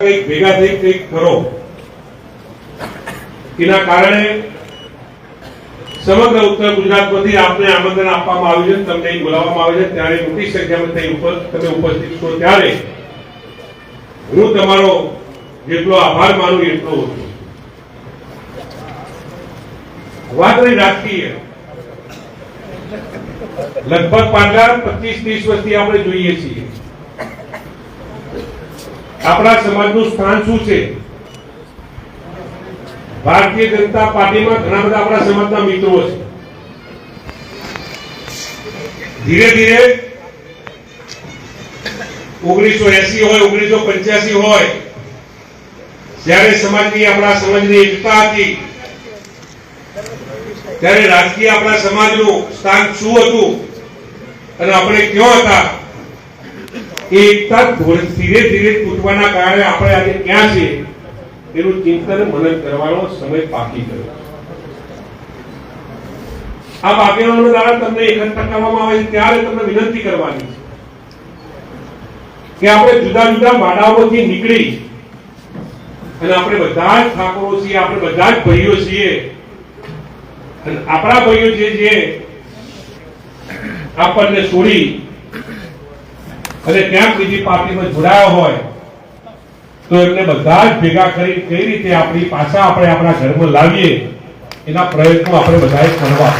કંઈક ભેગા થઈ કંઈક કરો. એના કારણે સમગ્ર ઉત્તર ગુજરાતમાંથી આપને આમંત્રણ આપવામાં આવ્યું છે, તમને બોલાવવામાં આવે છે. ત્યારે મોટી સંખ્યામાં થઈ તમે ઉપસ્થિત છો ત્યારે હું તમારો જેટલો આભાર માનું એટલો ઓછો. વાત રહી રાજકીય. લગભગ પાંચ પચીસ, ત્રીસ વર્ષથી આપણે જોઈએ છીએ. આપણા સમાજનું સ્થાન શું છે? ભારતીય જનતા પાર્ટીમાં ઘણા બધા આપણા સમાજના મિત્રો છે. ધીરે ધીરે ઓગણીસો એસી હોય, ઓગણીસો પંચ્યાસી હોય, જ્યારે સમાજની આપણા સમાજની એકતા હતી, ત્યારે રાજકીય આપણા સમાજનું સ્થાન શું હતું? અને આપણે ક્યાં હતા? એકતા ધોરણ ધીરે ધીરે તૂટવાના કારણે આપણે આજે ક્યાં છે તેનું ચિંતન મનન કરવાનો સમય પાકી ગયો. આ બાકીનો દ્વારા તમને એકત્ર કરવામાં આવે ત્યારે તમને વિનંતી કરવાની છે કે આપણે જુદા જુદા માળાઓથી નીકળી અને આપણે બધા જ ઠાકોરો છીએ, આપણે બધા જ ભાઈઓ છીએ. અને આપણા ભાઈઓ જે છે, આપણને છોડી અને ક્યાંક બીજી પાર્ટીમાં જોડાયા હોય, તો એમને બધા જ ભેગા કરી કઈ રીતે આપણી પાછા આપણે આપણા ઘરમાં લાવીએ, એના પ્રયત્નો આપણે બધાએ કરવા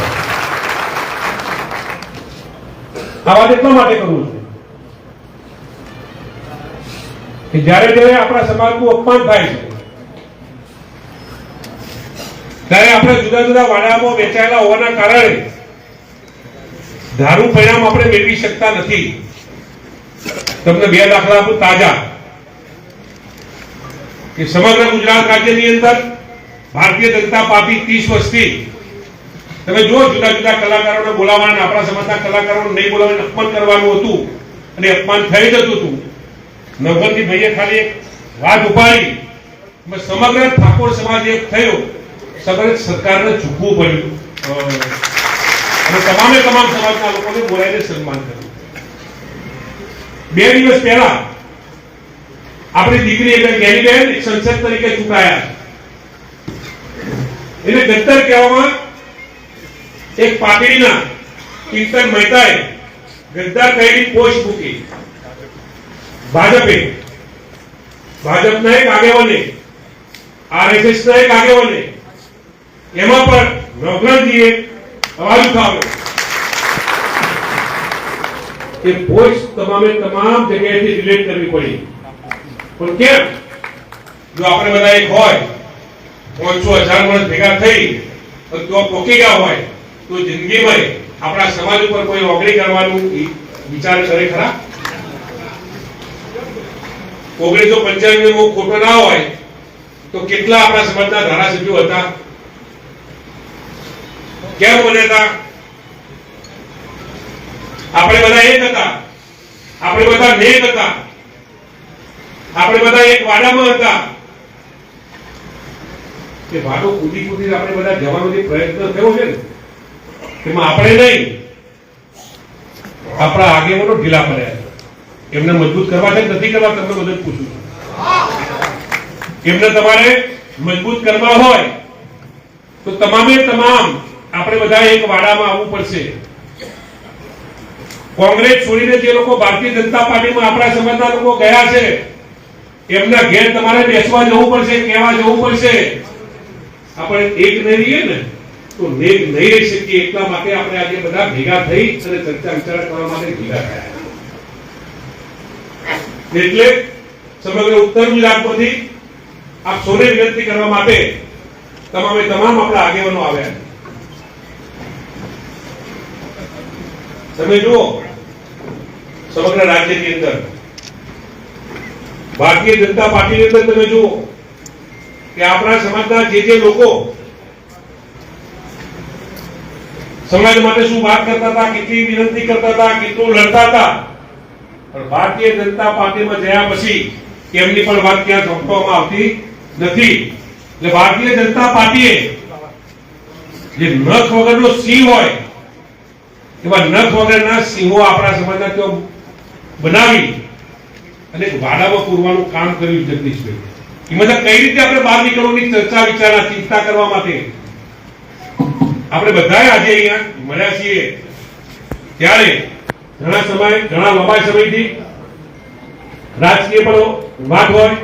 આ વાત એટલા માટે કરવું છે કે જ્યારે જ્યારે આપણા સમાજનું અપમાન થાય છે, ત્યારે આપણે જુદા જુદા વાડામાં વેચાયેલા હોવાના કારણે ધારું પરિણામ આપણે મેળવી શકતા નથી. તમને બે દાખલા આપું તાજા. કે સમગ્ર ગુજરાત રાજ્યની અંદર ભારતીય જનતા પાર્ટી ત્રીસ વર્ષથી તમે જુઓ, જુદા જુદા કલાકારોને બોલાવવાના, આપણા સમાજના કલાકારોને નહીં બોલાવીને અપમાન કરવાનું હતું અને અપમાન થઈ જતું હતું. નવગણથી ભાઈએ ખાલી એક વાત ઉપાડી. સમગ્ર ઠાકોર સમાજ એક થયો. સમગ્ર સરકારને ઝૂકવું પડ્યું. અને તમામે તમામ સમાજના લોકોને બોલાવીને સન્માન કર્યું. બે દિવસ પહેલા આપણી દીકરી એટલે જ્ઞાનીબેન સંસદ તરીકે ચૂંટાયા એને ગદ્દર કહેવામાં એક પાટડીના કીર્તન મહેતાએ ગદ્દાર કહેલી પોસ્ટ મૂકી. ભાજપે. ભાજપના એક આગેવાને આરએસએસ ના એક આગેવાને, એમાં પણ નવગ્રહજીએ અવાજ ઉઠાવ્યો. કે પોસ્ટ તમામે તમામ જગ્યાએથી ડિલીટ કરવી પડી. પણ કેમ? જો આપણે બધા એક હોય, પાંચસો હજાર માણસ ભેગા થઈ તો પોકી ગયા હોય, તો જિંદગીમાં આપણા સમાજ ઉપર કોઈ ઓગળી કરવાનું વિચાર કરે ખરા? ઓગણીસો પંચાણું બહુ ખોટો ના હોય, તો કેટલા આપણા સમાજના ધારાસભ્યો હતા? કેમ બન્યા હતા? આપણે બધા એક હતા. આપણે બધા નેક હતા. આપણે બધા એક વાડામાં હતા. કે વાડો કૂદી કૂદી આપણે બધા જવાનો જે પ્રયત્ન થયો છે ને, એમાં આપણે નહીં. આપણા આગેવાનો ઢીલા પડ્યા એમને મજબૂત કરવા છે નથી કરવા, તમને બધું પૂછું એમને તમારે મજબૂત કરવા હોય, તો તમામે તમામ આપણે બધા એક વાડામાં આવવું પડશે. કોંગ્રેસ છોડીને જે લોકો ભારતીય જનતા પાર્ટીમાં આપણા સમાજના લોકો ગયા છે, એમના ઘેર તમારે બેસવા જવું પડશે, કહેવા જવું પડશે. આપણે એક નહીં રહીએ ને, તો નેક નહીં રહી શકીએ એટલા માટે આપણે આજે બધા ભેગા થઈ અને ચર્ચા વિચારણા કરવા માટે ભેગા થયા. એટલે સમગ્ર ઉત્તર ગુજરાતમાંથી આપ સૌને વિનંતી કરવા માટે તમામે તમામ આપણા આગેવાનો આવ્યા તમે જુઓ સમગ્ર રાજ્યની અંદર. ભારતીય જનતા પાર્ટીની અંદર તમે જુઓ કે આપણા સમાજના જે જે લોકો સમાજ માટે શું વાત કરતા હતા, કેટલી વિનંતી કરતા હતા, કેટલું લડતા હતા, પણ ભારતીય જનતા પાર્ટીમાં ગયા પછી એમની પણ વાત ક્યાં સોંપવામાં આવતી નથી. એટલે ભારતીય જનતા પાર્ટીએ જે નખ વગરનો સિંહ હોય, એવા નખ વગરના સિંહો આપણા સમાજના ત્યાં બનાવી અને વાડામાં પૂરવાનું કામ કર્યું જગદીશભાઈ. એમાં કઈ રીતે આપણે બહાર નીકળવાની ચર્ચા, વિચારણા, ચિંતા કરવા માટે? આપણે બધાએ આજે અહીંયા મળ્યા છીએ. ત્યારે ઘણા સમય, ઘણા લાંબા સમયથી રાજકીય પણ વાત હોય,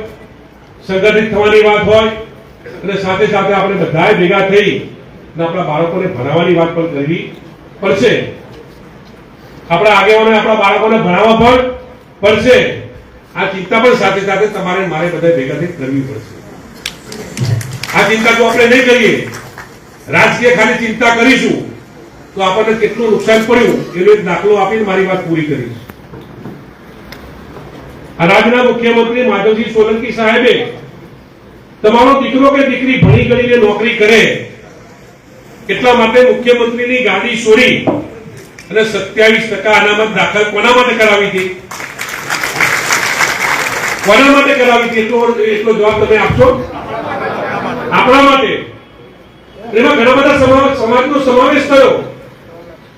સંગઠિત થવાની વાત હોય, અને સાથે સાથે આપણે બધાએ ભેગા થઈ અને આપણા બાળકોને ભણાવવાની વાત પણ કરવી પડશે. આપણા આગેવાને આપણા બાળકોને ભણાવવા પણ પડશે. આ ચિંતા પણ સાથે સાથે તમારે મારે બધા ભેગા કરવી પડશે. આ ચિંતા જો આપણે નહીં કરીએ, રાજકીય ખાલી ચિંતા કરીશું, તો આપણને કેટલું નુકસાન પડ્યું, એનો એક દાખલો આપીને મારી વાત પૂરી કરીશ. રાજ્યના મુખ્યમંત્રી માધવજી સોલંકી સાહેબે તમારો દીકરો કે દીકરી ભણી ગણીને નોકરી કરે, એટલા માટે મુખ્યમંત્રીની ગાડી છોડી અને સત્યાવીસ ટકા અનામત દાખલ કોના માટે કરાવી હતી? કોના માટે કરાવી હતી? એટલો જવાબ તમે આપશો? આપણા માટે. એમાં ઘણા બધા સમાજ સમાજનો સમાવેશ થયો.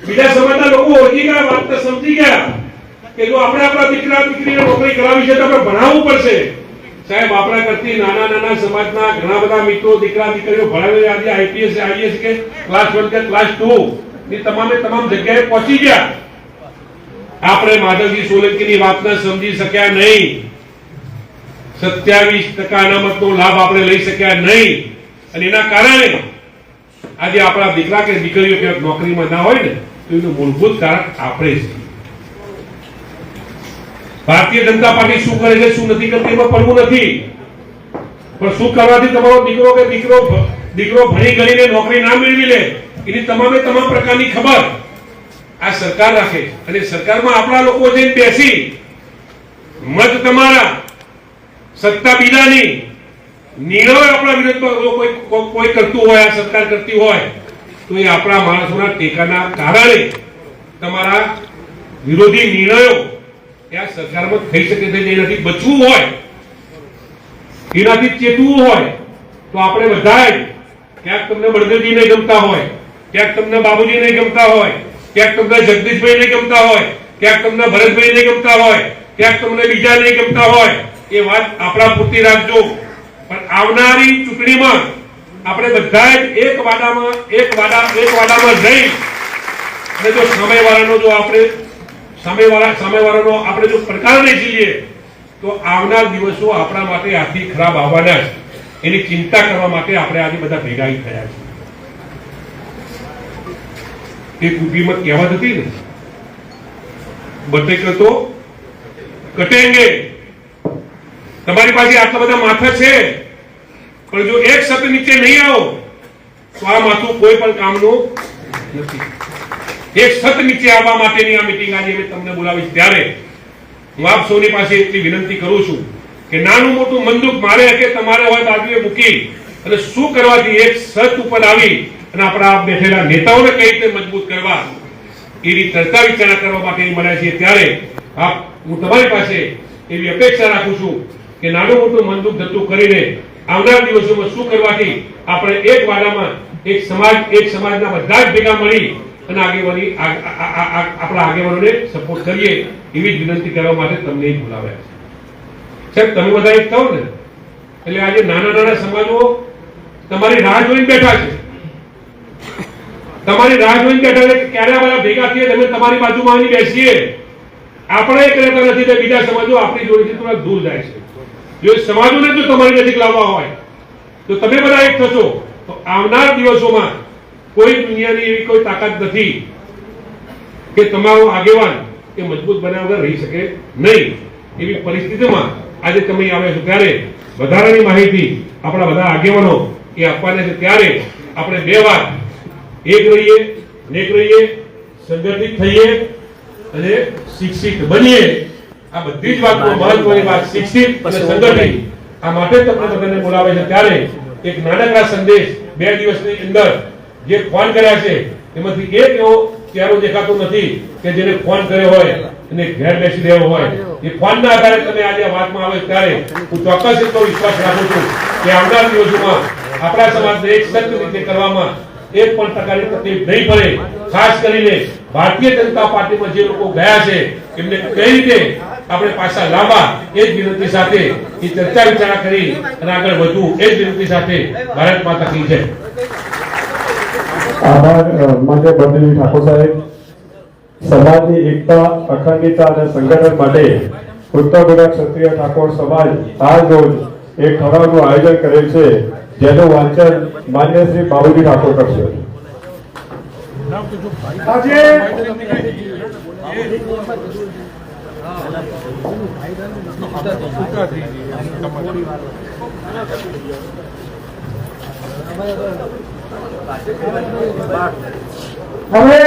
બીજા સમાજના લોકો ઓળખી ગયા વાત સમજી ગયા કે જો આપણે આપણા દીકરા દીકરીને નોકરી કરાવી છે તો આપણે ભણાવવું પડશે. સાહેબ, આપણા કરતી નાના નાના સમાજના ઘણા બધા મિત્રો દીકરા દીકરીઓ ભણાવી આજે આઈપીએસ આઈએસ કે ક્લાસ વન કે ક્લાસ ટુ. ની તમામે તમામ જગ્યાએ પહોંચી ગયા. આપણે માધવજી સોલંકીની વાતને સમજી શક્યા નહીં. સત્યાવીસ ટકા અનામતનો લાભ આપણે લઈ શક્યા નહીં. અને એના કારણે આજે આપણા દીકરા કે દીકરીઓ ક્યાંક નોકરીમાં ના હોય ને, તો એનું મૂળભૂત કારણ આપણે છે ભારતીય જનતા પાર્ટી શું કરે છે, શું નથી કરતી, એમાં પડવું નથી. પણ શું કરવાથી તમારો દીકરો કે દીકરો દીકરો ભણી ગણીને નોકરી ના મેળવી લે? એની તમામે તમામ પ્રકારની ખબર આ સરકાર રાખે છે. અને સરકારમાં આપણા લોકો જઈને બેસી મત તમારા, સત્તા બીજાની, નિર્ણય આપણા વિરોધમાં કોઈ કરતું હોય, આ સરકાર કરતી હોય, તો એ આપણા માણસોના ટેકાના કારણે તમારા વિરોધી નિર્ણયો એ સરકારમાં થઈ શકે છે એનાથી બચવું હોય, એનાથી ચેતવું હોય, તો આપણે બધાએ ક્યાંક તમને બળદેવજી નહીં ગમતા હોય ક્યાંક તમને બાબુજી નહીં ગમતા હોય, ક્યાંક તમને જગદીશભાઈ નહીં ગમતા હોય, ક્યાંક તમને ભરતભાઈ નહીં ગમતા હોય, ક્યાંક તમને બીજા નહીં ગમતા હોય, એ વાત આપણા પૂરતી રાખજો. પણ આવનારી ચૂંટણીમાં આપણે બધાએ જ એક વાડામાં, એક વાડા, એક વાડામાં જઈ અને જો સામેવાળાનો જો આપણે, સામેવાળા, સામેવાળાનો આપણે જો પડકાર નહીં ઝીલીએ, તો આવનાર દિવસો આપણા માટે આથી ખરાબ આવવાના છે. એની ચિંતા કરવા માટે આપણે આજે બધા ભેગા થયા છે. એક ઊભીમાં કહેવત હતી ને? બટેક તો, કટેંગે. તમારી પાસે આટલા બધા માથા છે, પણ જો એક સત નીચે નહીં આવો, તો આ માથું કોઈ પણ કામનું નથી. એક સત નીચે આવવા માટેની આ મિટિંગ આજે મેં તમને બોલાવીશ ત્યારે. હું આપ સૌની પાસે એટલી વિનંતી કરું છું કે નાનું મોટું મંદુક મારે કે તમારે હોય બાજુએ મૂકી અને શું કરવાથી એક સત ઉપર આવી અને આપણા બેઠેલા નેતાઓને કઈ રીતે મજબૂત કરવા એવી ચર્ચા વિચારણા કરવા માટે મળ્યા છીએ. ત્યારે આપ, હું તમારી પાસે એવી અપેક્ષા રાખું છું કે નાનું મોટું મનદુખ ધતું કરીને આવનાર દિવસોમાં શું કરવાથી આપણે એક વાડામાં એક સમાજ, એક સમાજના બધા જ ભેગા મળી અને આગેવાની આપણા આગેવાનોને સપોર્ટ કરીએ એવી જ વિનંતી કરવા માટે તમને બોલાવ્યા છે. સાહેબ, તમે બધા એક કહો ને? એટલે આજે નાના નાના સમાજો તમારી રાહ જોઈને બેઠા છે. તમારી રાહ જોઈને બેઠા છે ક્યારે બધા ભેગા થઈએ તમે તમારી બાજુમાં આવીને બેસીએ. આપણે એક રહેતા નથી તો બીજા સમાજો આપણી જોડેથી થોડા દૂર જાય છે. જો સમાજોને જો તમારી નજીક લાવવા હોય, તો તમે બધા એક થશો. તો આવનાર દિવસોમાં કોઈ દુનિયાની એવી કોઈ તાકાત નથી કે તમારો આગેવાન એ મજબૂત બન્યા વગર રહી શકે નહીં. એવી પરિસ્થિતિમાં આજે તમે આવ્યા છો ત્યારે વધારાની માહિતી આપણા બધા આગેવાનો એ આપવાના છે. ત્યારે આપણે બે વાત એક રહીએ અનેક રહીએ સંગઠિત થઈએ અને શિક્ષિત બનીએ. આ બધી જ વાતો મહત્વની વાત શિક્ષિત અને સંગઠિત. આ માટે તમને બધાને બોલાવે છે. ત્યારે એક નાનકડા સંદેશ બે દિવસની અંદર જે ફોન કર્યા છે એમાંથી એક એવો ચહેરો દેખાતો નથી કે જેને ફોન કર્યો હોય અને ઘેર બેસી રહ્યો હોય. એ ફોનના આધારે તમે આજે વાતમાં આવે ત્યારે હું ચોક્કસ એટલો વિશ્વાસ રાખું છું કે આવનાર દિવસોમાં આપણા સમાજને એક સત્ય રીતે કરવામાં એક પણ પ્રકારની તકલીફ નહીં પડે. ખાસ કરીને ભારતીય જનતા પાર્ટીમાં જે લોકો ગયા છે, એમને કઈ રીતે આપણે પાછા લાવવા, એ જ વિનંતી સાથે એ ચર્ચા વિચારણા કરી અને આગળ વધવું, એ જ વિનંતી સાથે ભારત માતા કી છે આભાર માન્ય બંધુજી ઠાકોર સાહેબ. સમાજની એકતા, અખંડિતતા અને સંગઠન માટે ઉત્તર ગુજરાત ક્ષત્રિય ઠાકોર સમાજ આજ રોજ એક ઠરાવનું આયોજન કરેલ છે. જેનું વાંચન માન્ય શ્રી બાબુજી ઠાકોર કરશે. હવે